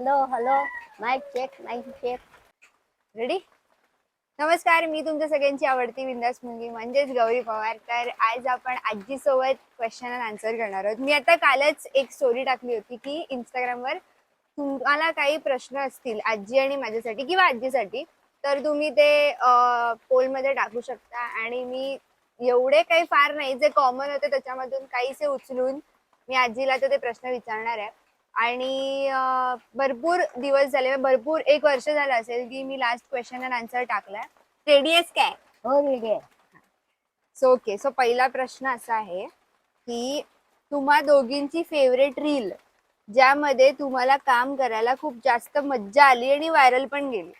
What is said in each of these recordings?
Hello hello mic check mic check ready नमस्कार मी तुमच्या सगळ्यांची आवडती विंदास मुलगी म्हणजेच गौरी पवार. तर आज आपण आजी सोबत क्वेश्चन अँड आन्सर करणार आहोत. मी आता कालच एक स्टोरी टाकली होती की इंस्टाग्रामवर तुम्हाला काही प्रश्न असतील आजी आणि माझ्यासाठी किंवा आजीसाठी तर तुम्ही ते पोलमध्ये टाकू शकता. आणि मी एवढे काही फार नाही जे कॉमन होते त्याच्यामधून काहीसे उचलून मी आजीला तर ते प्रश्न विचारणार आहे. आणि भरपूर दिवस झाले भरपूर एक वर्ष झालं असेल की मी लास्ट क्वेश्चन अँड आन्सर टाकलाय. रेडी आहेस काय? हो रेडी आहे. सो ओके सो पहिला प्रश्न असा आहे की तुम्हा दोघींची फेवरेट रील ज्यामध्ये तुम्हाला काम करायला खूप जास्त मज्जा आली आणि व्हायरल पण गेली.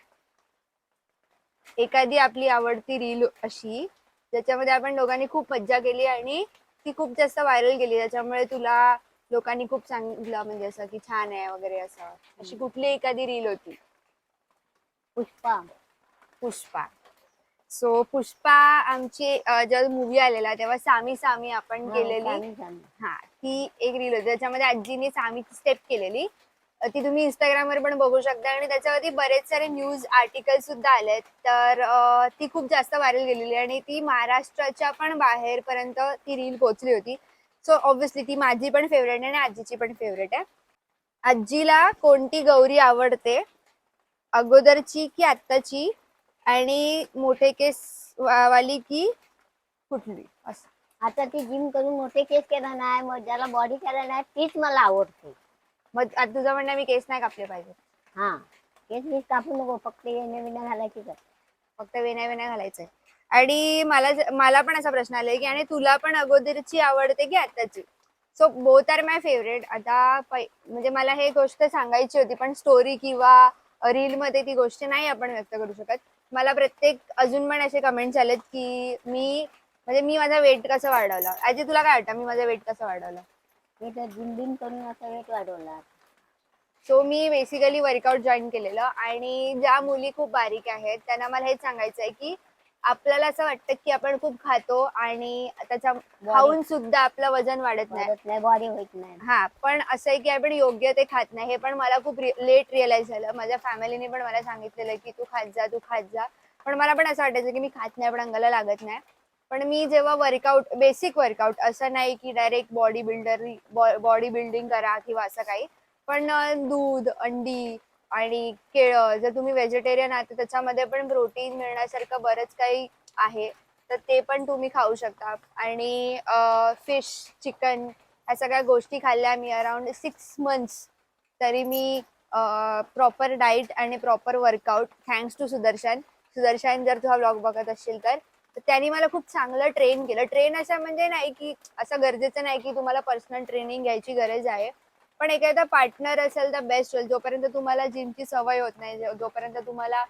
एखादी आपली आवडती रील अशी ज्याच्यामध्ये आपण दोघांनी खूप मज्जा केली आणि ती खूप जास्त व्हायरल गेली त्याच्यामुळे तुला लोकांनी खूप सांगितलं म्हणजे असं की छान आहे वगैरे असं. अशी कुठली एखादी रील होती? पुष्पा. पुष्पा. सो पुष्पा आमची जेव्हा मूवी आलेला तेव्हा सामी सामी आपण केलेली. हा ती एक रील होती. त्याच्यामध्ये आजीने सामीची स्टेप केलेली. ती तुम्ही इंस्टाग्राम वर पण बघू शकता. आणि त्याच्यावरती बरेच सारे न्यूज आर्टिकल सुद्धा आलेत. तर ती खूप जास्त व्हायरल गेलेली. आणि ती महाराष्ट्राच्या पण बाहेर पर्यंत ती रील पोहोचली होती. सो ऑब्विसली ती माझी पण फेवरेट आहे आणि आजीची पण फेवरेट आहे. आजीला कोणती गौरी आवडते? अगोदरची की आत्ताची? आणि मोठे केस वाली की कुठली? असं. आता ती जिम करून मोठे केस केला नाही मग ज्याला बॉडी केला नाही तीच मला आवडते. मग आता तुझं म्हणणं मी केस नाही कापले पाहिजे. हा. केस बीस कापू नको फक्त येणे बिणे घालायची कर फक्त विनय विनय घालायचंय. आणि मला मला पण असा प्रश्न आलाय की आणि तुला पण अगोदरची आवडते की आत्ताची so both are my favourite आता म्हणजे मला हे गोष्ट सांगायची होती पण स्टोरी किंवा रील मध्ये ती गोष्ट नाही आपण व्यक्त करू शकत. मला प्रत्येक अजून पण असे कमेंट्स आलेत की मी म्हणजे मी माझा वेट कसं वाढवलं? आजी तुला काय वाटतं? मी माझा वेट कसं वाढवलं? मी तर करून आता वेट वाढवला. सो मी बेसिकली वर्कआउट जॉईन केलेलं. आणि ज्या मुली खूप बारीक आहेत त्यांना मला हेच सांगायचं आहे की आपल्याला असं वाटतं की आपण खूप खातो आणि त्याच्या खाऊन सुद्धा आपलं वजन वाढत नाही. वाढत नाही बॉडी होत नाही. हा पण असं आहे की आपण योग्य ते खात नाही. हे पण मला खूप लेट रिअलाइज झालं. माझ्या फॅमिलीने पण मला सांगितलेलं की तू खात जा तू खात जा. पण मला पण असं वाटायचं की मी खात नाही पण अंगाला लागत नाही. पण मी जेव्हा वर्कआउट बेसिक वर्कआउट असं नाही की direct body builder body building करा किंवा असं काही. पण दूध अंडी आणि केळं जर तुम्ही व्हेजिटेरियन आहात तर त्याच्यामध्ये पण प्रोटीन मिळण्यासारखं बरंच काही आहे. तर ते पण तुम्ही खाऊ शकता. आणि फिश चिकन ह्या सगळ्या गोष्टी खाल्ल्या मी अराउंड सिक्स मंथ्स तरी मी प्रॉपर डाईट आणि proper workout thanks to Sudarshan. Sudarshan जर तू हा ब्लॉग बघत असशील तर. तर त्यांनी मला खूप चांगलं ट्रेन केलं. ट्रेन असं म्हणजे नाही की असं गरजेचं नाही की तुम्हाला पर्सनल ट्रेनिंग घ्यायची गरज आहे. पण एखादा पार्टनर असेल तर बेस्ट होईल. जोपर्यंत तुम्हाला जिमची सवय होत नाही जोपर्यंत तुम्हाला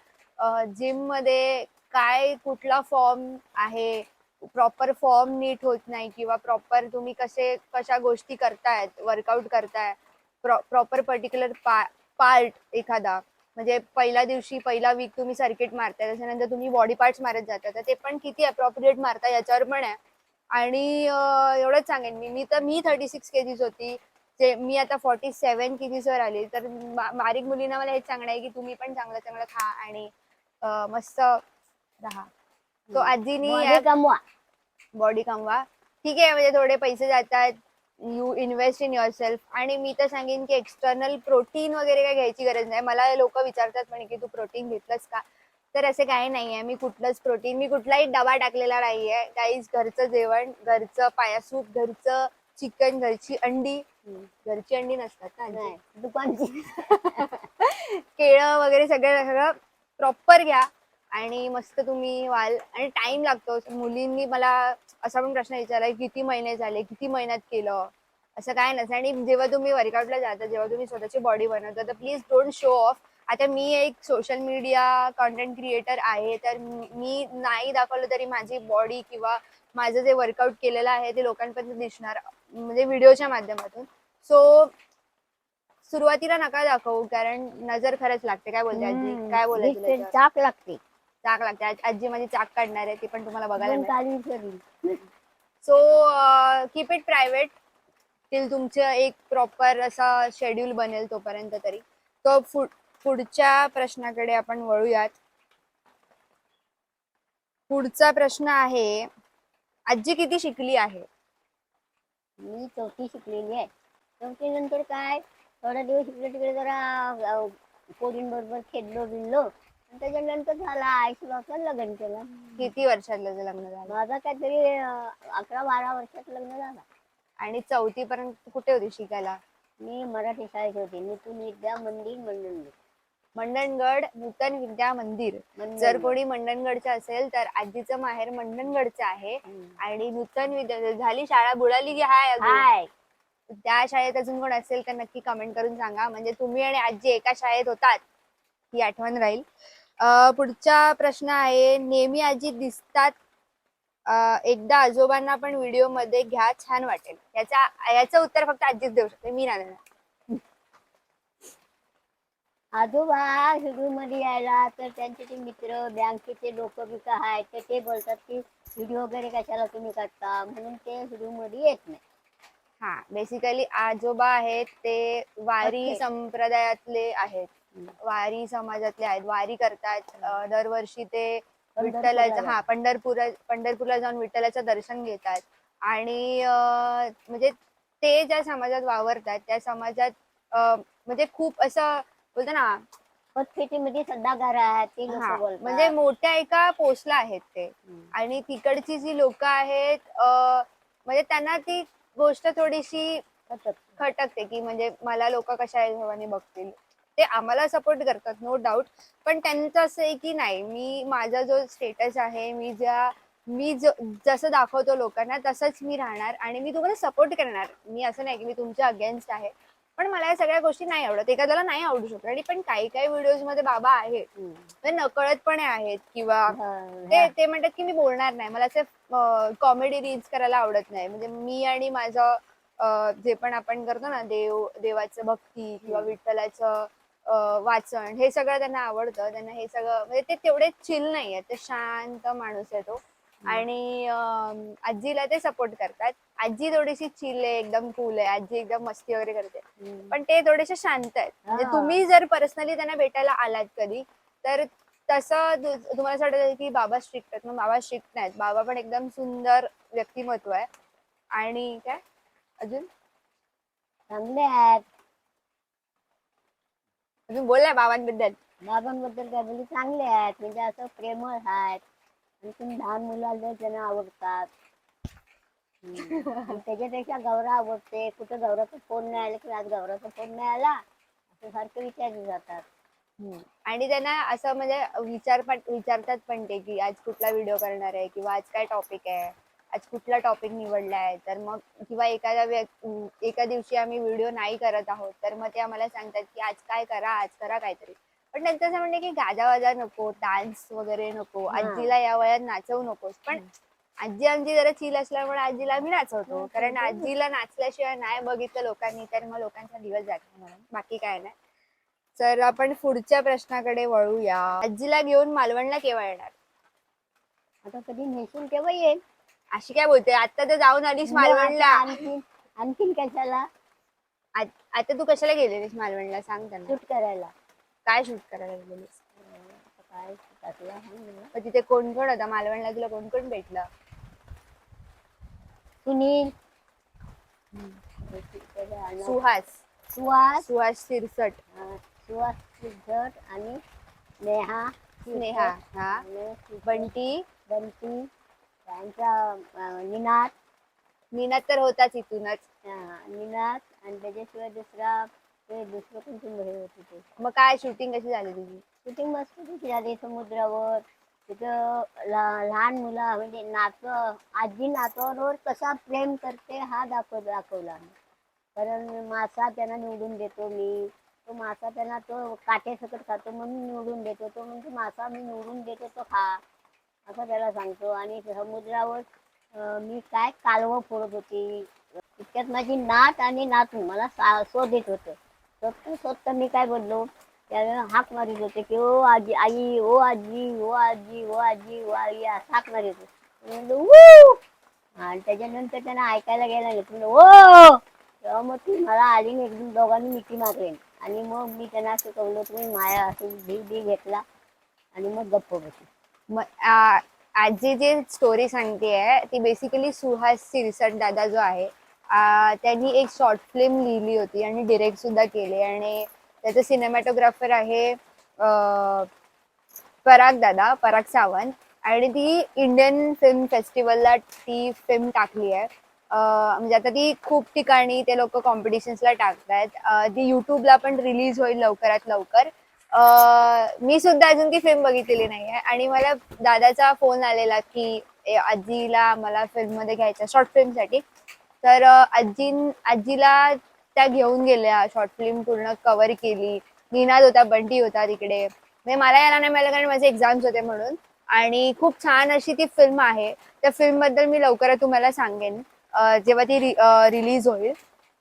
जिममध्ये काय कुठला फॉर्म आहे प्रॉपर फॉर्म नीट होत नाही किंवा प्रॉपर तुम्ही कसे कशा गोष्टी करतायत वर्कआउट करताय प्रॉपर पर्टिक्युलर पार्ट एखादा म्हणजे पहिल्या दिवशी पहिला वीक तुम्ही सर्किट मारताय त्याच्यानंतर तुम्ही बॉडी पार्ट्स मारत जाता तर ते पण किती अप्रॉप्रिएट मारता याच्यावर पण आहे. आणि एवढंच सांगेन मी. मी तर मी थर्टी सिक्स केजीच होती. जे मी आता फॉर्टी सेव्हन केजीसवर आली तर बारीक मुलींना मला हेच सांगणं आहे की तुम्ही पण चांगलं चांगलं खा आणि मस्त राहा. तो आजीनी बॉडी कमवा. बॉडी कमवा. ठीक आहे म्हणजे थोडे पैसे जातात. You invest in yourself आणि मी तर सांगेन की एक्सटर्नल प्रोटीन वगैरे काय घ्यायची गरज नाही. मला लोक विचारतात म्हणे की तू प्रोटीन घेतलंस का? तर असे काही नाही आहे मी कुठलंच प्रोटीन मी कुठलाही डबा टाकलेला नाही आहे काहीच घरचं जेवण घरचं पाया सूप घरचं चिकन घरची अंडी. घरची अंडी नसतात ना आजी? नाही दुकानची. केळं वगैरे सगळं सगळं प्रॉपर घ्या. आणि मस्त तुम्ही व्हाल आणि टाइम लागतो. मुलींनी मला असा पण प्रश्न विचारलाय किती महिने झाले किती महिन्यात केलं? असं काय नसतं. आणि जेव्हा तुम्ही वर्कआउटला जाता जेव्हा तुम्ही स्वतःची बॉडी बनवता तर प्लीज डोंट शो ऑफ आता मी एक सोशल मीडिया कॉन्टेंट क्रिएटर आहे. तर मी मी नाही दाखवलं तरी माझी बॉडी किंवा माझं जे वर्कआउट केलेलं आहे ते लोकांपर्यंत दिसणार. म्हणजे व्हिडिओच्या माध्यमातून. सो सुरुवातीला नका दाखवू कारण नजर खरंच लागते. काय बोलते आजी. काय त्याच्यावर? चाक लागते. चाक लागते. आज- माझी चाक काढणार आहे ती पण तुम्हाला बघायला मिळेल. So keep it private till तुमचं एक प्रॉपर असा शेड्यूल बनेल तोपर्यंत तरी. तो पुढच्या प्रश्नाकडे आपण वळूयात. पुढचा प्रश्न आहे आजी किती शिकली आहे? मी चौथी शिकलेली आहे. चौथी नंतर काय? थोडा दिवस इकडे तिकडे जरा पोरींबरोबर खेळलो आणि त्याच्यानंतर झाला आईशी बापा लग्न केलं. किती वर्षात लग्न लग्न झालं? माझा काहीतरी अकरा बारा वर्षात लग्न झालं. आणि चौथी पर्यंत कुठे होती शिकायला? मी मराठी शाळेत होते. नितून विद्या मंदिर मंडळ मंडणगड नूतन विद्या मंदिर. जर कोणी मंडणगडचं असेल तर आजीचं माहेर मंडणगडचं आहे. आणि नूतन विद्या झाली शाळा बुडाली की हाय? हाय. त्या शाळेत अजून कोण असेल तर नक्की कमेंट करून सांगा. म्हणजे तुम्ही आणि आजी एका शाळेत होतात ही आठवण राहील. पुढचा प्रश्न आहे नेहमी आजी दिसतात एकदा आजोबांना पण व्हिडिओमध्ये घ्या छान वाटेल. याचा याचं उत्तर फक्त आजीच देऊ शकते मी नाही देणार. आजोबा व्हिडिओमध्ये यायला तर त्यांचे ते मित्र बँकेचे लोक बिक आहेत तर ते बोलतात की व्हिडिओ वगैरे कशाला तुम्ही काढता? म्हणून ते व्हिडिओमध्ये येत नाही. हा बेसिकली आजोबा आहेत ते वारी Okay. संप्रदायातले आहेत. वारी समाजातले आहेत. वारी करतात. अं, दरवर्षी ते विठ्ठलाचं पंढरपूरला हा पंढरपूर पंढरपूरला जाऊन विठ्ठलाचं दर्शन घेतात. आणि अं, म्हणजे ते ज्या समाजात वावरतात त्या समाजात अं, म्हणजे खूप असं बोलतो ना पतपेटीमध्ये सध्या घर आहेत ते बोलतात. म्हणजे मोठ्या एका पोस्टला आहेत ते. हम्म. आणि तिकडची जी लोक आहेत अं, म्हणजे त्यांना ती गोष्ट थोडीशी. खटकते की म्हणजे मला लोक कशा हिशोबाने बघतील. ते आम्हाला सपोर्ट करतात नो डाऊट पण त्यांचं असं आहे की नाही मी माझा जो स्टेटस आहे मी ज्या मी ज- जसं दाखवतो लोकांना तसंच मी राहणार आणि मी तुम्हाला सपोर्ट करणार. मी असं नाही की मी तुमच्या अगेन्स्ट आहे. पण मला या सगळ्या गोष्टी नाही आवडत. एखाद्याला नाही आवडू शकत. आणि पण काही काही व्हिडिओजमध्ये बाबा आहेत. म्हणजे नकळतपणे आहेत किंवा ते ते म्हणतात की मी बोलणार नाही. मला असे कॉमेडी रील्स करायला आवडत नाही. म्हणजे मी आणि माझं जे पण आपण करतो ना देव देवाचं भक्ती किंवा. विठ्ठलाचं वाचन हे सगळं त्यांना आवडतं. त्यांना हे सगळं म्हणजे ते तेवढे चिल नाही आहे ते शांत माणूस आहे तो. आणि आजीला ते सपोर्ट करतात. आजी थोडीशी चिल आहे एकदम कूल आहे. आजी एकदम मस्ती वगैरे करते. पण ते थोडेसे शांत आहेत. म्हणजे. तुम्ही जर पर्सनली त्यांना भेटायला आलात कधी तर तसं तुम्हाला असं वाटत की बाबा स्ट्रिक्ट आहेत. मग बाबा स्ट्रिक्ट नाहीत. बाबा पण एकदम सुंदर व्यक्तिमत्व आहे. आणि काय? अजून? चांगले आहेत. अजून बोललाय बाबांबद्दल. बाबांबद्दल काय बोली? चांगले आहेत. म्हणजे असं प्रेमळ आहेत. आणखी लहान मुलाला त्यांना आवडतात. आणि त्याच्यापेक्षा गौरव आवडते. कुठं गौराचा फोन नाही आला की आज गौराचा फोन नाही आला असं सारखं विचारले जातात. आणि त्यांना असं म्हणजे विचार पण विचारतात पण ते की आज कुठला व्हिडिओ करणार आहे किंवा आज काय टॉपिक आहे? आज कुठला टॉपिक निवडला आहे? तर मग किंवा एखाद्या एका दिवशी आम्ही व्हिडिओ नाही करत आहोत तर मग ते आम्हाला सांगतात की आज काय करा आज करा काहीतरी. पण त्यांचं असं म्हणणं की गाजावाजा नको डान्स वगैरे नको. आजीला या वयात नाचवू नकोस. पण आजी आमची जरा चिल असल्यामुळे आजीला आम्ही नाचवतो. कारण. आजीला नाचल्याशिवाय नाही बघितलं लोकांनी तर मग लोकांचा दिवस जात म्हणून. बाकी काय नाही. तर आपण पुढच्या प्रश्नाकडे वळूया. आजीला घेऊन मालवणला केव्हा येणार? आता कधी नेसून तेव्हा येईल? अशी काय बोलते? आता तर जाऊन आलीस मालवणला. आणखीन आणखीन कशाला? आता तू कशाला गेलेलीस मालवणला? सांग त्यांना. शूट करायला. काय शूट करायला काय मग तिथे कोण कोण होता? मालवणला तुला कोण कोण भेटलं? सुनील सुहास. सुहास. सुहास सिरसट अं, सुहास सिद्धट आणि नेहा स्नेहा हा. आणि बंटी. बंटी त्यांचा अं, निनाद. मीना तर होताच इथूनच. अं, निनाद आणि त्याच्याशिवाय दुसरा ते दुसरं कोणती होती ते. मग काय शूटिंग कशी झाली तुझी? शूटिंग मस्त तिथे झाली समुद्रावर. तिथं लहान मुलं म्हणजे नात आजी नातवावर कसा प्रेम करते हा दाखव दाखवला आम्ही. कारण मासा त्यांना निवडून देतो मी. तो मासा त्यांना तो काठ्यासकट खातो म्हणून निवडून देतो. तो म्हणजे मासा मी निवडून देतो तो खा. असं त्याला सांगतो. आणि समुद्रावर अं, मी काय कालवं फोडत होती. इतक्यात माझी नात आणि नातू मला सा शोधित होतं. स्वतः स्वतः मी काय बोललो? त्यावेळेला हाक मारित होते की ओ आजी आई ओ आजी ओ आजी ओ आजी ओ आई असं हाक मारित होते. म्हणलं म्हणलो, आणि त्याच्यानंतर त्यांना ऐकायला गेला नाही म्हणलं, ओ हो, तेव्हा मग ती मला आली आणि एकदम दोघांनी मिठी मारली. आणि मग मी त्यांना शिकवलं तुम्ही माया असं भी बी घेतला. आणि मग गप्प बसली. म- आ- आजी जी स्टोरी सांगते ती बेसिकली सुहास सिरसट दादा जो आहे त्यांनी एक शॉर्ट फिल्म लिहिली होती आणि डिरेक्ट सुद्धा केली. आणि त्याचं सिनेमॅटोग्राफर आहे पराग दादा पराग सावंत. आणि ती इंडियन फिल्म फेस्टिवलला ती फिल्म टाकली आहे. म्हणजे आता ती खूप ठिकाणी ते लोक कॉम्पिटिशन्सला टाकतायत. ती युट्यूबला पण रिलीज होईल लवकरात लवकर. मी सुद्धा अजून ती फिल्म बघितलेली नाही आहे आणि मला दादाचा फोन आलेला की आजीला मला फिल्ममध्ये घ्यायचा शॉर्ट फिल्मसाठी तर आजी आजीला त्या घेऊन गेल्या शॉर्ट फिल्म पूर्ण कव्हर केली. निनाद होता बंटी होता तिकडे. म्हणजे मला यायला नाही मिळालं कारण माझे एक्झाम्स होते म्हणून. आणि खूप छान अशी ती फिल्म आहे. त्या फिल्मबद्दल मी लवकरात तुम्हाला सांगेन. जेव्हा ती रिलीज होईल.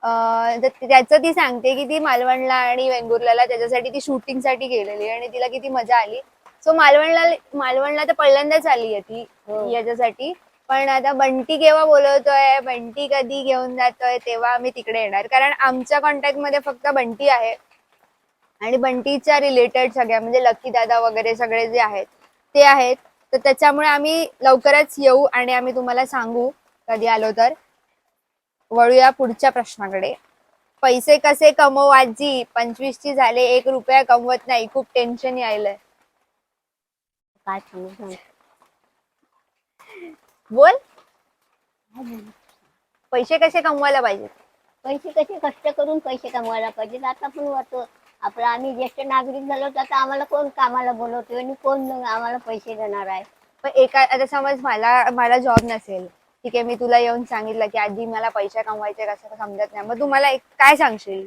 त्याचं ती सांगते की ती मालवणला आणि वेंगुर्ल्याला त्याच्यासाठी ती शूटिंगसाठी गेलेली आणि तिला किती मजा आली. सो मालवणला मालवणला तर पहिल्यांदाच आली आहे ती. हो. याच्यासाठी. पण आता बंटी केव्हा बोलवतोय? बंटी कधी घेऊन जातोय? तेव्हा आम्ही तिकडे येणार. कारण आमच्या कॉन्टॅक्टमध्ये फक्त बंटी आहे. आणि बंटीच्या रिलेटेड सगळ्या म्हणजे लकी दादा वगैरे सगळे जे आहेत ते आहेत. तर त्याच्यामुळे आम्ही लवकरच येऊ आणि आम्ही तुम्हाला सांगू कधी आलो तर. वळूया पुढच्या प्रश्नाकडे. पैसे कसे कमव आजी? पंचवीस ची झाले एक रुपया कमवत नाही. खूप टेन्शन यायलंय. काय सांगू बोल. पैसे कसे कमवायला पाहिजे पैसे कसे कष्ट करून पैसे कमवायला पाहिजेत? आता पण वाटतो आपलं आम्ही ज्येष्ठ नागरिक झालो तर आता आम्हाला कोण कामाला बोलवतोय आणि कोण आम्हाला पैसे देणार आहे? पण एका आता समज मला मला जॉब नसेल. ठीक आहे मी तुला येऊन सांगितलं की आधी मला पैसे कमवायचे कसं समजत नाही. मग तू मला एक काय सांगशील?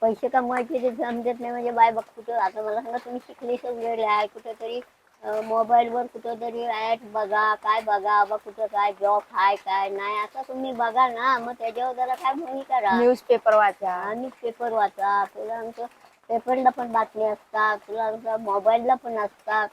पैसे कमवायचे ते समजत नाही. म्हणजे बाय बघ कुठं आता मला सांगा तुम्ही शिकले सगळे आहे कुठेतरी मोबाईलवर कुठं तरी ऍड बघा काय बघा बा कुठं काय जॉब आहे काय नाही असं तुम्ही बघा ना मग त्याच्यावर जरा काय भूमी करा. न्यूज पेपर वाचा. आणि पेपर वाचा. तुला आमचं पेपरला पण बातमी असतात तुला आमचं मोबाईलला पण असतात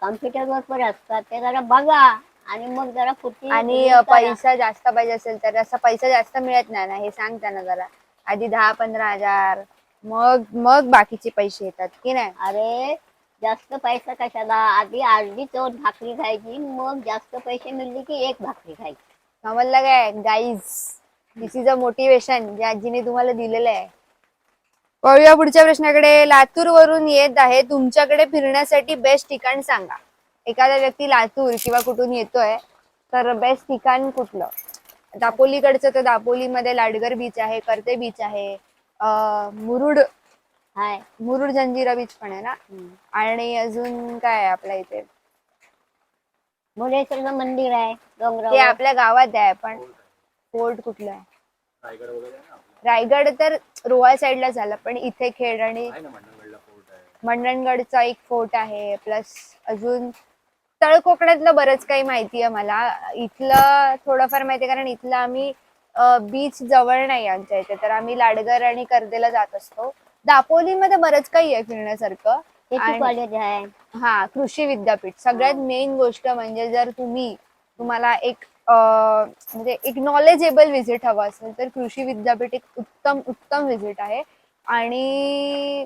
कॉम्प्युटरवर पण असतात ते जरा बघा आणि मग जरा पुढची आणि. पैसा जास्त पाहिजे असेल तर असा पैसा जास्त मिळत नाही ना हे सांग त्यांना जरा. आधी दहा पंधरा हजार मग मग बाकीचे पैसे येतात की नाही? अरे जास्त पैसा कशाला? आधी अर्धी दोन भाकरी खायची मग जास्त पैसे मिळले की एक भाकरी खायची. समजलं काय guys this is a motivation जे आजीने तुम्हाला दिलेलं आहे. वळूया पुढच्या प्रश्नाकडे. लातूर वरून येत आहे. तुमच्याकडे फिरण्यासाठी बेस्ट ठिकाण सांगा. एखादा व्यक्ती लातूर किंवा कुठून येतोय तर बेस्ट ठिकाण कुठलं? दापोलीकडचं तर दापोलीमध्ये लाडगर बीच आहे करते बीच आहे अं, मुरुड हाय. मुरुड जंजिरा बीच पण आहे ना. आणि अजून काय आहे आपल्या इथे? मुरेश्वरचं मंदिर आहे ते डोंगरावर आपल्या गावात आहे पण फोर्ट कुठलं आहे? रायगड वगैरे आहे ना आपलं. रायगड तर रोहा साईडला झालं पण इथे खेड आणि आहे ना मंडणगडला फोर्ट आहे. मंडणगडचा एक फोर्ट आहे प्लस अजून तळ कोकणातलं बरंच काही माहिती आहे मला. इथलं थोडंफार माहिती आहे कारण इथलं आम्ही बीच जवळ नाही आमच्या इथे तर आम्ही लाडगर आणि कर्देला जात असतो. दापोलीमध्ये बरंच काही आहे फिरण्यासारखं. शेती आणि- कॉलेज आहे. हा कृषी विद्यापीठ. सगळ्यात मेन गोष्ट म्हणजे जर तुम्ही तुम्हाला एक अं, म्हणजे एक नॉलेजेबल व्हिजिट हवं असेल तर कृषी विद्यापीठ एक उत्तम उत्तम व्हिजिट आहे. आणि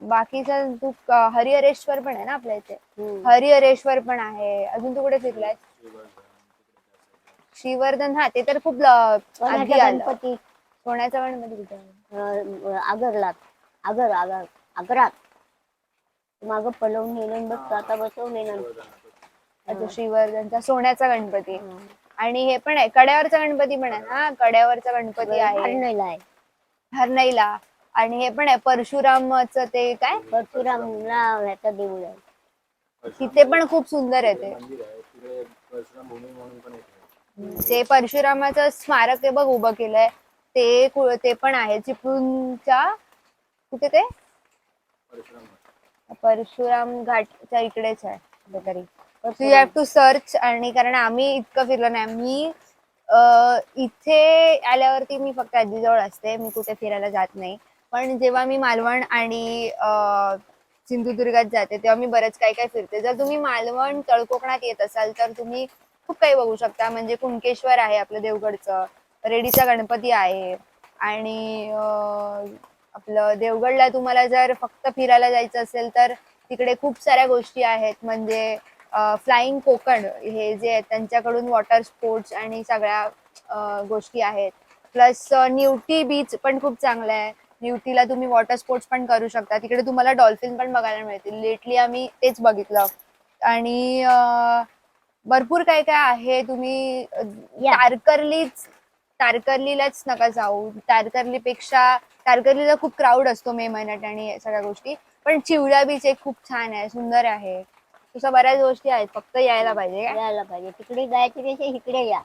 बाकीचं तू क- हरिहरेश्वर पण आहे ना आपल्या इथे? हम्म. हरिहरेश्वर पण आहे. अजून तू कुठे फिरलाय? श्रीवर्धन हा ते तर खूप ल- आधी सोन्याचा आलं. गणपती. सोन्याचा गणपती कुठे आहे? अं, आगरला. आगर आगर आग्रात माग पलवून नेलं बघ आता बसवले ना तो श्रीवर्धनचा सोन्याचा गणपती. आणि हे पण आहे कड्यावरचा गणपती पण आहे ना कड्यावरचा गणपती आहे. हरणीला आहे. हरणाईला आणि हे पण आहे परशुरामचं ते काय? परशुरामला ह्याचा देऊळ आहे. तिथे पण खूप सुंदर आहे ते. मंदिर आहे तिथे परशुराम भूमी म्हणून पण एक आहे. ते परशुरामाचं स्मारक आहे बघ उभं केलंय. ते कु- ते पण आहे चिपळूणच्या कुठे ते? परशुराम घाटच्या इकडेच आहे कुठेतरी. यू हॅव टू सर्च आणि कारण आम्ही इतकं फिरलो नाही. मी इथे आल्यावरती मी फक्त आजीजवळ असते. मी कुठे फिरायला जात नाही. पण जेव्हा मी मालवण आणि सिंधुदुर्गात जाते तेव्हा मी बरंच काय काय फिरते. जर तुम्ही मालवण तळकोकणात येत असाल तर तुम्ही खूप काही बघू शकता. म्हणजे कुणकेश्वर आहे आपलं देवगडचं. रेडीचा गणपती आहे. आणि आपलं देवगडला तुम्हाला जर फक्त फिरायला जायचं असेल तर तिकडे खूप साऱ्या गोष्टी आहेत. म्हणजे फ्लाइंग कोकण हे जे आहेत त्यांच्याकडून वॉटर स्पोर्ट्स आणि सगळ्या गोष्टी आहेत. प्लस न्यूटी बीच पण खूप चांगलं आहे. न्यूटीला तुम्ही वॉटर स्पोर्ट्स पण करू शकता. तिकडे तुम्हाला डॉल्फिन पण बघायला मिळतील. लेटली आम्ही तेच बघितलं. आणि भरपूर काय काय आहे तुम्ही. तारकर्लीच तारकर्लीलाच नका जाऊ. तारकर्लीपेक्षा तारकर्लीला खूप क्राऊड असतो मे महिन्यात आणि सगळ्या गोष्टी. पण चिवडा बीच एक खूप छान आहे सुंदर आहे. तसं बऱ्याच गोष्टी आहेत फक्त यायला पाहिजे काय? यायला पाहिजे. तिकडे जायच्या पेक्षा इकडे या.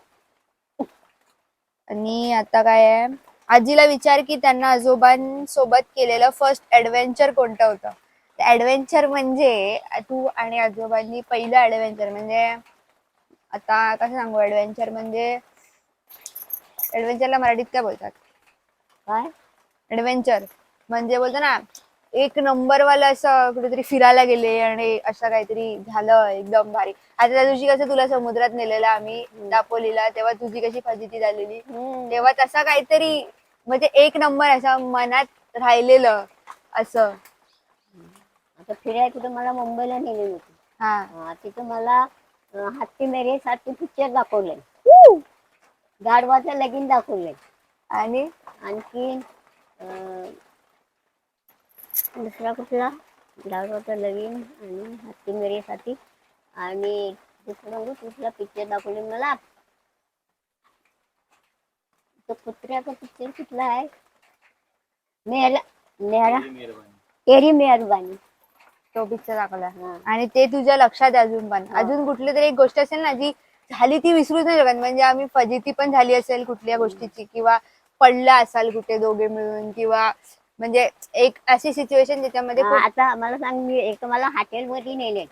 आणि आता काय आहे? आजीला विचार की त्यांना आजोबांसोबत केलेलं फर्स्ट ऍडव्हेंचर कोणतं होतं? ऍडव्हेंचर म्हणजे तू आणि आजोबांनी पहिलं ऍडव्हेंचर म्हणजे आता कसं सांगू? ऍडव्हेंचर म्हणजे ऍडव्हेंचरला मराठीत काय बोलतात? काय? ऍडव्हेंचर म्हणजे बोलतो ना एक नंबर वाला असं कुठेतरी फिरायला गेले आणि असं काहीतरी झालं एकदम भारी. आता त्या दिवशी कसं तुला समुद्रात नेलेलं आम्ही दापोलीला तेव्हा तुझी कशी फजिती झालेली. तेव्हा तसा काहीतरी म्हणजे एक नंबर असा मनात राहिलेलं असं. आता फिरायला कुठं मला मुंबईला नेली होती. हा. तिथं मला हत्ती मेरे सारखे पिक्चर दाखवले गाढवाचं लगीन दाखवले आणि आणखी अं, दुसरा कुठला? गाढवाचं लगीन आणि हत्ती मेरे साठी आणि दुसरा कुठला पिक्चर दाखवले मला? तो कुत्र्याचा पिक्चर कुठला आहे? मेहरा मेहरा मेहरबानी. तेरी मेहरबानी. तो पिक्चर दाखवला हा. आणि ते तुझ्या लक्षात आहे अजून पण. अजून कुठली तरी एक गोष्ट असेल ना जी झाली ती विसरूच नाही शकत. म्हणजे आम्ही फजिती पण झाली असेल कुठल्या गोष्टीची किंवा पडला असाल कुठे दोघे मिळून किंवा म्हणजे एक अशी सिच्युएशन ज्याच्यामध्ये खूप- आता मला सांग मी एक मला हॉटेलमध्ये नेले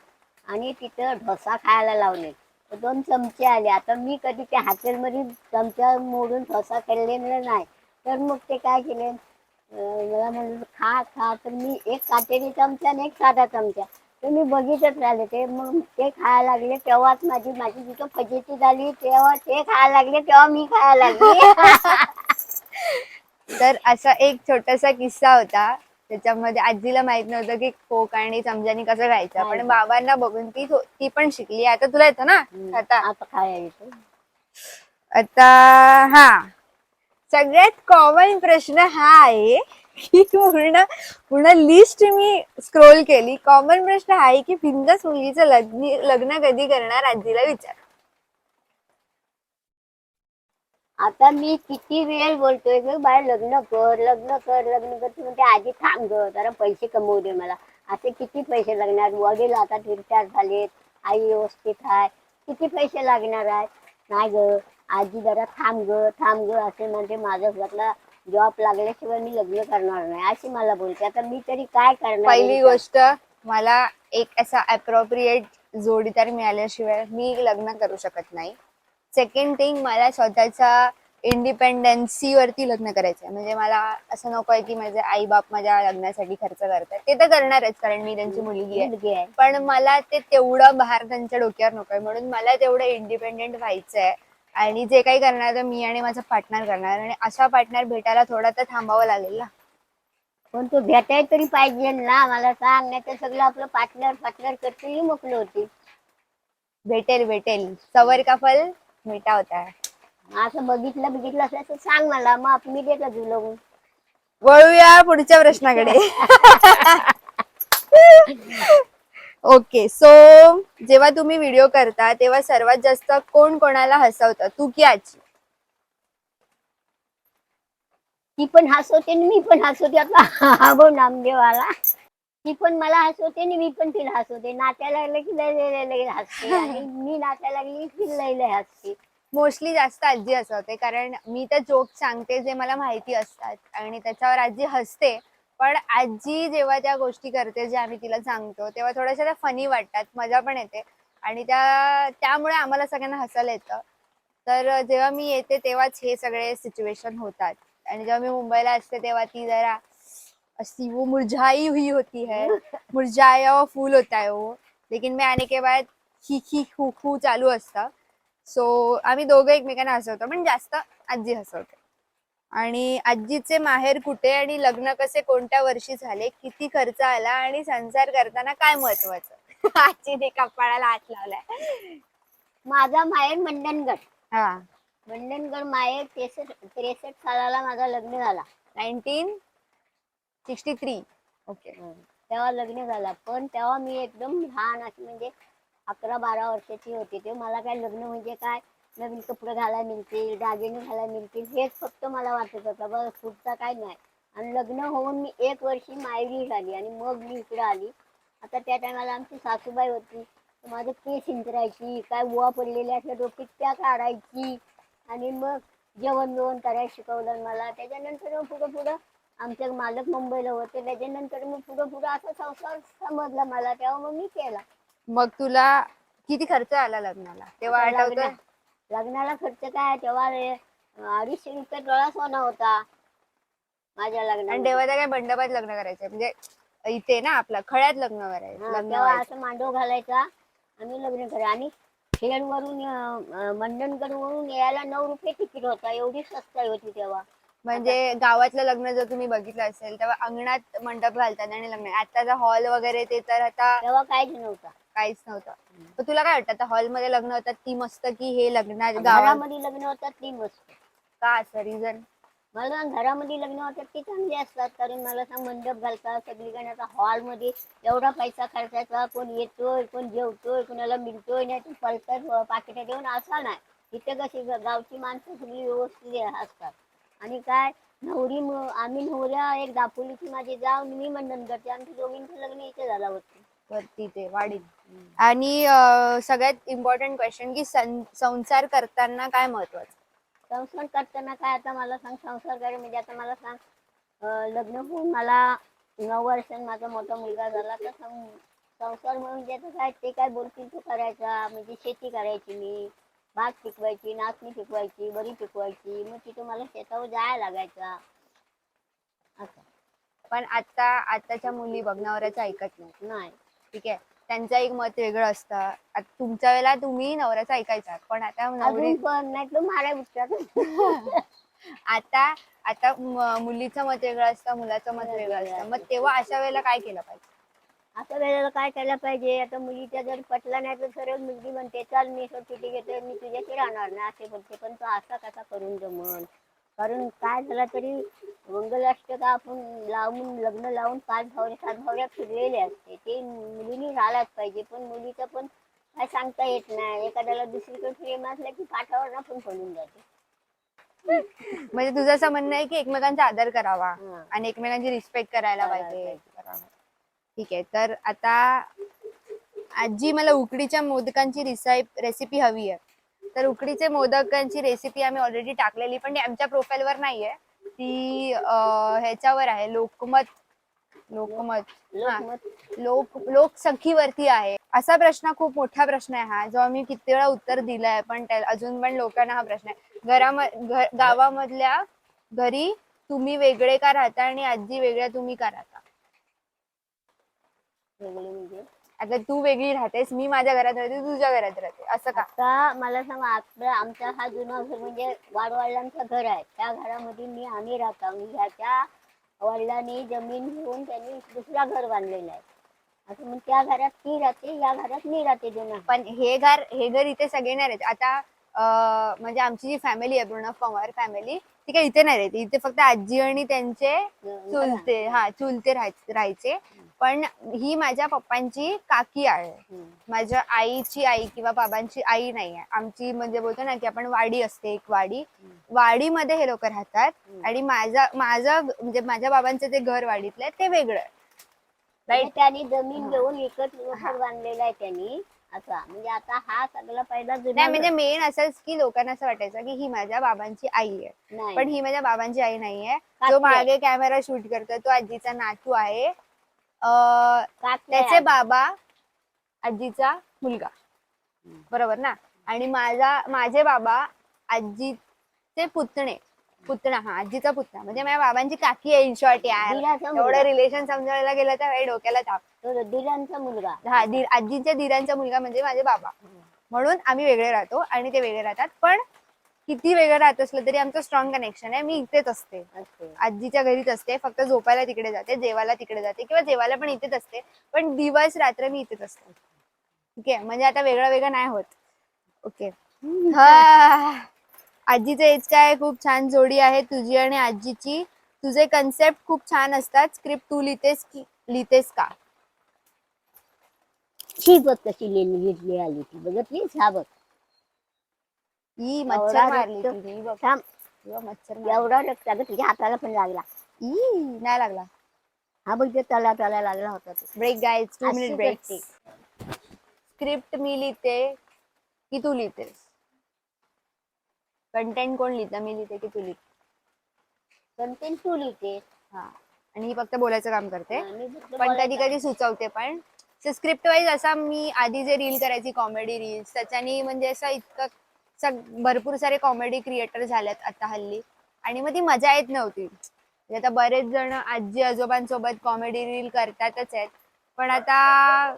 आणि तिथं डोसा खायला लावले दोन चमचे आले. आता मी कधी त्या हॉटेलमध्ये चमचा मोडून डोसा खाल्लेला नाही. तर मग ते काय केले? अं, मला म्हणलं खा खा. तर मी एक काटेरी चमचा आणि एक साधा चमचा. तर मी बघितच राहिले ते. मग ते खायला लागले तेव्हाच माझी माझी जिथं फजिती झाली तेव्हा ते खायला लागले तेव्हा मी खायला लागली. तर असा एक छोटासा किस्सा होता. त्याच्यामध्ये आजीला माहीत नव्हतं की कोक आणि चमच्यानी कसं खायचं. पण. बाबांना बघून ती ती पण शिकली. आता तुला येतं ना? आता आता खायला येतो. आता हा. सगळ्यात कॉमन प्रश्न हा आहे की पूर्ण पूर्ण लिस्ट मी स्क्रोल केली. कॉमन प्रश्न आहे की बिंदास मुलगीचं लग्न लग्न कधी करणार? आजीला विचार. आता मी किती वेळ बोलतोय ग बाय लग्न कर लग्न कर लग्न कर. तू म्हणते आधी थांब ग जरा पैसे कमवू दे मला. असे किती पैसे लागणार? वडील आता रिटायर झालेत. आई व्यवस्थित आहे. किती पैसे लागणार आहेत नाही ग आजी जरा थांब ग थांब ग असे म्हणते माझं घरातला जॉब लागल्याशिवाय मी लग्न करणार नाही अशी मला बोलते. आता मी तरी काय करणार पहिली आहे? गोष्ट मला एक असा अप्रोप्रिएट जोडीदार मिळाल्याशिवाय मी लग्न करू शकत नाही. सेकंड थिंग मला स्वतःच्या इंडिपेंडन्सी वरती लग्न करायचं आहे म्हणजे मला असं नको आहे की माझे आई बाप माझ्या लग्नासाठी खर्च करतात. ते तर करणारच कारण मी त्यांची मुलगी आहे. आहे. पण मला ते तेवढं भार त्यांच्या डोक्यावर नकोय. म्हणून मला तेवढं इंडिपेंडेंट व्हायचं आहे आणि जे काही करणार ते मी आणि माझा पार्टनर करणार. आणि असा पार्टनर भेटायला थोडा तर थांबावं लागेल ना. पण तू भेटाय तरी पाहिजे ना मला सांग. नाही तर सगळं आपलं पार्टनर पार्टनर करते मोकलं होती भेटेल भेटेल. सवर का फल? मिठा होता. है असं बघितलं बघितलं असलं तर सांग मला. मग मी देतो मग. वळूया पुढच्या प्रश्नाकडे. ओके सो जेव्हा तुम्ही व्हिडिओ करता तेव्हा सर्वात जास्त कोण कोणाला हसवतं? तू की आजी? ती पण हसवते आणि मी पण हसवते. आपला हा भाऊ नामदेवाला. ती पण मला हसवते आणि मी पण तिला हसवते. नाचायला लागलं की लय लय लय हसते. आणि मी नाचायला लागली की लय लय हसते. मोस्टली जास्त आजी हसवते. कारण मी तर जोक सांगते जे मला माहिती असतात. आणि त्याच्यावर आजी हसते. पण आजी जेव्हा त्या गोष्टी करते जे आम्ही तिला सांगतो तेव्हा थोड्याशा त्या फनी वाटतात मजा पण येते. आणि त्या त्यामुळे आम्हाला सगळ्यांना हसायला येतं. तर जेव्हा मी येते तेव्हाच हे सगळे सिच्युएशन होतात. आणि जेव्हा मी मुंबईला असते तेव्हा ती जरा असी वो मुरझाई हुई होती है. मुरझाया हुआ फूल होता है वो. लेकिन मैं आने के बाद ही ही हू हू चालू असतं. सो आम्ही दोघं एकमेकांना हसवतो पण जास्त आजी हसवते. आणि आजीचे माहेर कुठे आणि लग्न कसे कोणत्या वर्षी झाले किती खर्च आला आणि संसार करताना काय महत्वाचं? आजीने कपाळाला हात लावलाय. माझा माहेर मंडणगड. हा. मंडणगड माहेर त्रेसष्ट त्रेसष्ट सालाला माझा लग्न झाला. नाईन्टीन सिक्स्टी थ्री ओके तेव्हा लग्न झाला. पण तेव्हा मी एकदम लहान अशी म्हणजे अकरा बारा वर्षाची होती. ते मला काय लग्न म्हणजे काय? नवीन कपडे घालायला मिळतील दागिने घालायला मिळतील. हेच फक्त मला वाटत होतं. बस पुढचा काय नाही. आणि लग्न होऊन मी एक वर्षी मायरी झाली आणि मग मी इकडे आली. आता त्या टायमाला आमची सासूबाई होती. माझं केस इंचरायची काय बुवा पडलेल्या असल्या डोक्यात त्या काढायची. आणि मग जेवण बिवण करायला शिकवलं मला. त्याच्यानंतर मग पुढं पुढं आमचे मालक मुंबईला होते. त्याच्यानंतर मग पुढं पुढं असा संसार समजला मला. तेव्हा मग मी केला. मग तुला किती खर्च आला लग्नाला? तेव्हा आठवतं? लग्नाला खर्च काय तेव्हा रे? अडीचशे रुपये डोळा सोना होता. माझ्या आणि त्या काय मंडपात लग्न करायचं. म्हणजे इथे ना आपलं खळ्यात लग्न करायचं लग्न तेव्हा व्हायचं. असं मांडव घालायचा. आम्ही लग्न करा आणि खेडवरून मंडणगड वरून यायला नऊ रुपये तिकीट होता. एवढी स्वस्त होती तेव्हा. म्हणजे गावातलं लग्न जर तुम्ही बघितलं असेल तेव्हा अंगणात मंडप घालतात आणि लग्न. आताचा हॉल वगैरे ते तर आता तेव्हा काहीच नव्हता. काहीच नव्हतं. तर तुला काय वाटतं? आता हॉलमध्ये लग्न होतात ती मस्त की हे लग्नात गावात? घरामध्ये लग्न होतात ती मस्त. का असं रिझन मला सांग, घरामध्ये लग्न होतात ती चांगली असतात. कारण मला सांग मंडप घालतात सगळीकडे आता हॉलमध्ये एवढा पैसा खर्चायचा कोण येतोय कोण जेवतोय कोणाला मिळतोय नाही तर पळतात पाकिटा देऊन. असा नाही. इथे कशी ग- गावची माणसं सगळी व्यवस्थित असतात. आणि काय? नवरी म- आम्ही नवऱ्या एक दापोलीची माझी जाऊन मी मंडन करते. आमच्या दोघींचं लग्न इथे झाला होतं. वरती ते आणि अं, सगळ्यात इम्पॉर्टंट क्वेश्चन की सं- संसार करताना काय महत्वाचं? संसार करताना काय आता मला सांग संसार करे म्हणजे आता मला सांग. अं, लग्न होऊन मला नऊ वर्षांत माझा मोठा मुलगा झाला तर सं- संसार म्हणजे आता काय ते काय बोलतील तो करायचा? म्हणजे शेती करायची मी. भात पिकवायची नाचणी पिकवायची बरी पिकवायची. मग तिथं मला शेतावर जायला लागायचा. असं. पण आता आताच्या मुली बघ नवऱ्याचं ऐकत नाही नाही. ठीक आहे? त्यांचं एक मत वेगळं असतं. आता तुमच्या वेळेला तुम्ही नवऱ्याचं ऐकायचा पण आता नवरी अजून पण नाही तर मारा उठतात आता आता म- मुलीचं मत वेगळं असतं मुलाचं मत वेगळं असतं. मग तेव्हा अशा वेळेला काय केलं पाहिजे? असं वेळेला काय केलं पाहिजे? आता मुलीच्या जर पटला नाही तर सरळ मुलगी म्हणते चाल मी सुट्टी घेते मी तुझ्याशी राहणार नाही असे बोलते. पण तो असा कसा करून जमल कारण काय झालं तरी मंगलाष्टका आपण लावून लग्न लावून पाच भावरे सात भावऱ्या फिरलेले असते. ते मुलीनी राहायलाच पाहिजे पण मुलीचं पण काय सांगता येत नाही. एखाद्याला दुसरीकडे प्रेम असलं की पाठावर पण पडून जाते. म्हणजे तुझं असं म्हणणं आहे की एकमेकांचा आदर करावा हा. आणि एकमेकांची रिस्पेक्ट करायला करायला पाहिजे. ठीक आहे तर आता आजी मला उकडीच्या मोदकांची रेसिपी हवी आहे. तर उकडीचे मोदकांची रेसिपी आम्ही ऑलरेडी टाकलेली पण आमच्या प्रोफाईलवर नाहीये. ती ह्याच्यावर आहे लोकमत लोकमत. लोकमत लोक लोकसंख्येवरती आहे. असा प्रश्न खूप मोठा प्रश्न आहे हा जो आम्ही किती वेळा उत्तर दिलाय पण अजून पण लोकांना हा प्रश्न आहे. घरामध्ये गावामधल्या घरी तुम्ही वेगळे का राहता आणि आजी वेगळ्या तुम्ही का राहता? वेगळे वेगळे आता तू वेगळी राहतेस मी माझ्या घरात राहते तुझ्या घरात राहते. असं का? आता मला सांग आपला आमचा हा जुना घर म्हणजे वाडवडिलांचं घर आहे. त्या घरामध्ये मी आम्ही राहतो. आणि ह्याच्या वडिलांनी जमीन घेऊन त्यांनी दुसरा घर बांधलेलं आहे. असं मग त्या घरात ती राहते या घरात मी राहते जुना पण हे घर हे घर इथे सगळे नाही राहते. आता अं, म्हणजे आमची जी फॅमिली आहे पूर्ण पवार फॅमिली ती काय इथे नाही राहते. इथे फक्त आजी आणि त्यांचे चुलते हा चुलते राहाय- राहायचे. पण ही माझ्या पप्पांची काकी आहे. माझ्या आईची आई किंवा बाबांची आई नाही आहे. आमची म्हणजे बोलतो ना की आपण वाडी असते एक वाडी. वाडीमध्ये हे लोक राहतात. आणि माझा माझं म्हणजे माझ्या बाबांचं जे घर वाडीतलं आहे ते वेगळं. आहे म्हणजे राईट त्यांनी जमीन घेऊन विकत घर बांधलेलं आहे त्यांनी. असा. म्हणजे आता हा सगळा पहिला जुना नाही म्हणजे. मेन असंच की लोकांना असं वाटायचं की ही माझ्या बाबांची आई आहे. पण ही माझ्या बाबांची आई नाहीये जो आहे. मागे कॅमेरा शूट करतोय तो आजीचा नातू आहे. अं, त्याचे. बाबा आजीचा मुलगा. बरोबर ना? आणि माझा माझे बाबा आजीचे पुतणे. पुतणा हा आजीचा पुतणा. म्हणजे माझ्या बाबांची काकी आहे इन शॉर्ट यार. दिराचा एवढं मुलगा. रिलेशन समजायला गेलं तर डोक्याला ताप. तो दिरांचा मुलगा. हा दीर आजीच्या दिरांचा मुलगा म्हणजे माझे बाबा. म्हणून आम्ही वेगळे राहतो आणि ते वेगळे राहतात. पण किती वेगळं राहत असलं तरी आमचं स्ट्रॉंग कनेक्शन आहे. मी इथेच असते. आजीच्या घरीच असते. फक्त झोपायला तिकडे जाते जेवायला तिकडे जाते किंवा जेवायला पण इथेच असते. पण दिवस रात्र मी इथेच असते. ठीक आहे म्हणजे आता वेगळं वेगळं नाही होत. ओके हा. आजीचं एज काय खूप छान जोडी आहे तुझी आणि आजीची. तुझे कन्सेप्ट खूप छान असतात. स्क्रिप्ट तू लिहितेस की लिहितेस का? ही बघ कशी घेतली आली ती. बघितलीस हा बघ. ई मच्छर मारली. तिने बघ. थांब. मच्छर मारली. एवढा रक्त अगं तुझ्या हाताला पण लागला. ई नाही लागला. हा बघ ते तला तला लागला होता तो. ब्रेक गाईज टू अशी मिनिट ब्रेक करते. स्क्रिप्ट मी लिहिते की तू लिहितेस. कंटेंट कोण लिहितं? मी लिहिते की तू लिहिते कंटेंट तू लिहिते. हा. आणि ही फक्त बोलायचं काम करते. पण कधी बोलायचं. कधी सुचवते पण. स्क्रिप्ट वाईज असा मी आधी जे रील करायची कॉमेडी रील्स त्याच्यानी म्हणजे असं इतकं सग भरपूर सारे कॉमेडी क्रिएटर झालेत आता हल्ली. आणि मग ती मजा येत नव्हती. म्हणजे आता बरेच जण आजी आजोबांसोबत कॉमेडी रील करतातच आहेत. पण आता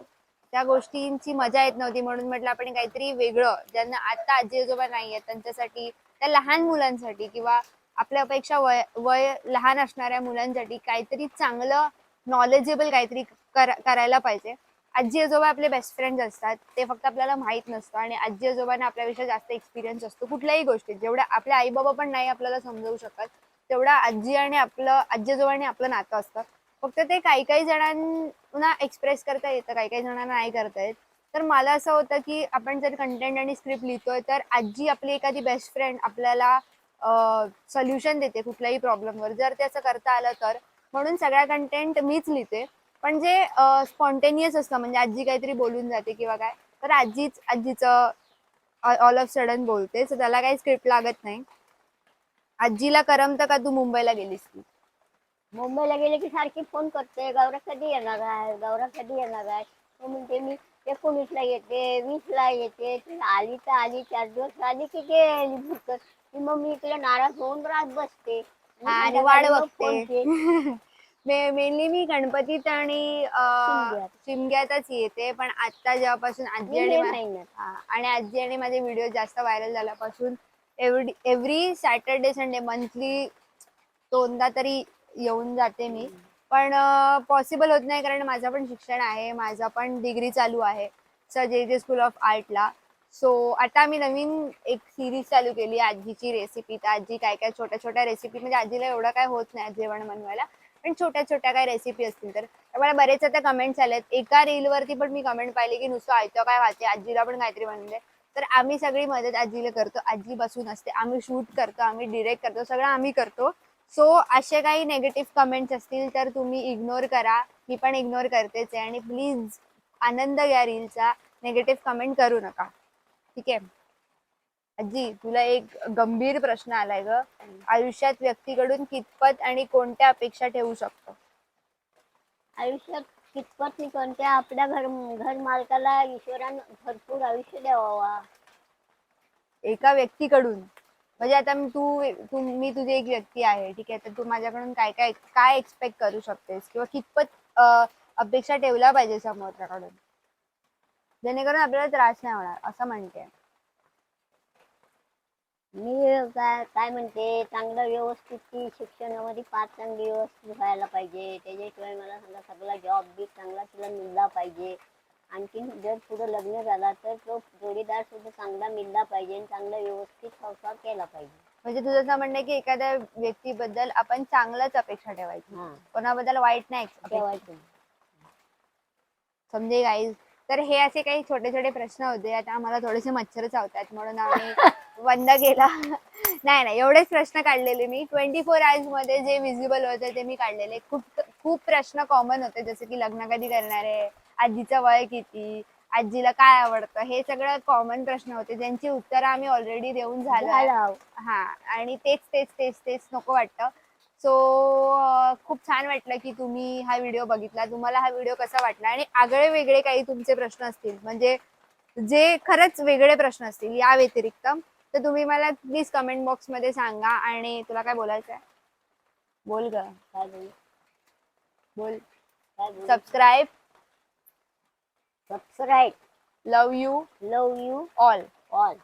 त्या गोष्टींची मजा येत नव्हती म्हणून म्हटलं आपण काहीतरी वेगळं. ज्यांना आता आजी आजोबा नाही आहेत त्यांच्यासाठी त्या लहान मुलांसाठी किंवा आपल्यापेक्षा वय वय लहान असणाऱ्या मुलांसाठी काहीतरी चांगलं नॉलेजेबल काहीतरी करायला पाहिजे. आजी आजोबा आपले बेस्ट फ्रेंड्स असतात ते फक्त आपल्याला माहीत नसतं आणि आजी आजोबांना आपल्याविषयी जास्त एक्सपिरियन्स असतो कुठल्याही गोष्टीत. जेवढ्या आपल्या आई बाबा पण नाही आपल्याला समजवू शकत तेवढा आजी आणि आपलं आजी आजोबांनी आपलं नातं असतं. फक्त ते काही काही जणांना एक्सप्रेस करता येतं काही काही जणांना नाही करता येत. तर मला असं होतं की आपण जर कंटेंट आणि स्क्रिप्ट लिहितोय तर आजी आपली एखादी बेस्ट फ्रेंड आपल्याला सोल्युशन देते कुठल्याही प्रॉब्लेमवर जर ते असं करता आलं तर म्हणून सगळ्या कंटेंट मीच लिहिते. पण जे स्पॉन्टेनियस असतं म्हणजे आजी काहीतरी बोलून जाते किंवा काय तर आजीच आजीचं ऑल ऑफ सडन बोलते. सो त्याला काही स्क्रिप्ट लागत नाही. आजीला करमतं का तू मुंबईला गेलीस की? मुंबईला गेले की सारखी फोन करते. गौरव कधी येणार आहे? गौरव कधी येणार आहे? तो म्हणते मी एकोणीसला येते वीसला येते. ती आली तर आली चार दिवस आली की गेली की मग मी इकडे नाराज होऊन रात बसते. आणि मग फोन बघते. मेनली मी गणपतीत आणि अं, शिमग्यात. शिमग्यातच येते पण आता जेव्हापासून आजी आणि मे हा, आणि आजी आणि माझे व्हिडिओ जास्त व्हायरल झाल्यापासून every every Saturday Sunday monthly दोनदा तरी येऊन जाते मी. पण पॉसिबल होत नाही कारण माझं पण शिक्षण आहे माझं पण डिग्री चालू आहे स जे जे स्कूल ऑफ आर्टला सो आता मी नवीन एक सिरीज चालू केली आजीची रेसिपी तर आजी काय काय छोट्या छोट्या रेसिपी म्हणजे आजीला एवढं काय होत नाही जेवण बनवायला. पण छोट्या छोट्या काही रेसिपी असतील तर. मला बरेच आता कमेंट्स आलेत. एका रील वरती पण मी कमेंट पाहिली की नुसतं ऐकतो काय वाचते आजीला पण काहीतरी बनवले तर आम्ही सगळी मदत आजीला करतो. आजी बसून असते. आम्ही शूट करतो आम्ही डिरेक्ट करतो. सगळं आम्ही करतो. सो असे काही नेगेटिव्ह कमेंट्स असतील तर तुम्ही इग्नोर करा. मी पण इग्नोर करतेच आहे. आणि प्लीज आनंद घ्या रीलचा नेगेटिव्ह कमेंट करू नका. ठीक आहे? आजी तुला एक गंभीर प्रश्न आलाय ग. आयुष्यात व्यक्तीकडून कितपत आणि कोणत्या अपेक्षा ठेवू शकतो? आयुष्यात कितपत मी कोणत्या? आपल्या घर घर मालकाला ईश्वरानं भरपूर आयुष्य द्यावा. एका व्यक्तीकडून? म्हणजे आता मी- तू तू मी तुझी एक व्यक्ती आहे ठीक आहे? तर तू माझ्याकडून काय काय काय एक्सपेक्ट करू शकतेस? किंवा कितपत अं, अपेक्षा ठेवला पाहिजे समोरच्याकडून? जेणेकरून आपल्याला त्रास नाही होणार असं म्हणते मी काय काय म्हणते चांगलं व्यवस्थित ती शिक्षणामध्ये पाच चांगली व्यवस्थित व्हायला पाहिजे. त्याच्याशिवाय मला समजा सगळा जॉब बी चांगला तिला मिळला पाहिजे. आणखीन जर पुढं लग्न झाला तर तो जोडीदार सुद्धा चांगला मिळला पाहिजे आणि चांगला व्यवस्थित संसार केला पाहिजे. म्हणजे तुझं असं म्हणणं आहे की एखाद्या व्यक्तीबद्दल आपण चांगलंच अपेक्षा ठेवायची. हा. कोणाबद्दल वाईट नाही अपेक्षा. ठेवायचं समजे गाईज तर हे असे काही छोटे छोटे प्रश्न होते. आता आम्हाला थोडेसे मच्छर चावतात म्हणून आम्ही बंद केला. नाही नाही एवढेच प्रश्न काढलेले मी. ट्वेंटी फोर आवर्समध्ये जे विजिबल होते ते मी काढलेले. खूप खूप प्रश्न कॉमन होते जसे की लग्न कधी करणार आहे आजीचं वय किती आजीला काय आवडतं हे सगळं कॉमन प्रश्न होते. ज्यांची उत्तरं आम्ही ऑलरेडी देऊन झालो. हा आणि तेच तेच तेच तेच नको वाटतं. सो खूप छान वाटलं की तुम्ही हा व्हिडिओ बघितला. तुम्हाला हा व्हिडिओ कसा वाटला? आणि आगळे वेगळे काही तुमचे प्रश्न असतील. म्हणजे जे खरंच वेगळे प्रश्न असतील या व्यतिरिक्त. तर तुम्ही मला प्लीज कमेंट बॉक्समध्ये सांगा आणि तुला काय बोलायचं आहे? बोल ग. काय बोलू? बोल. काय बोलू? Subscribe subscribe love you love you all all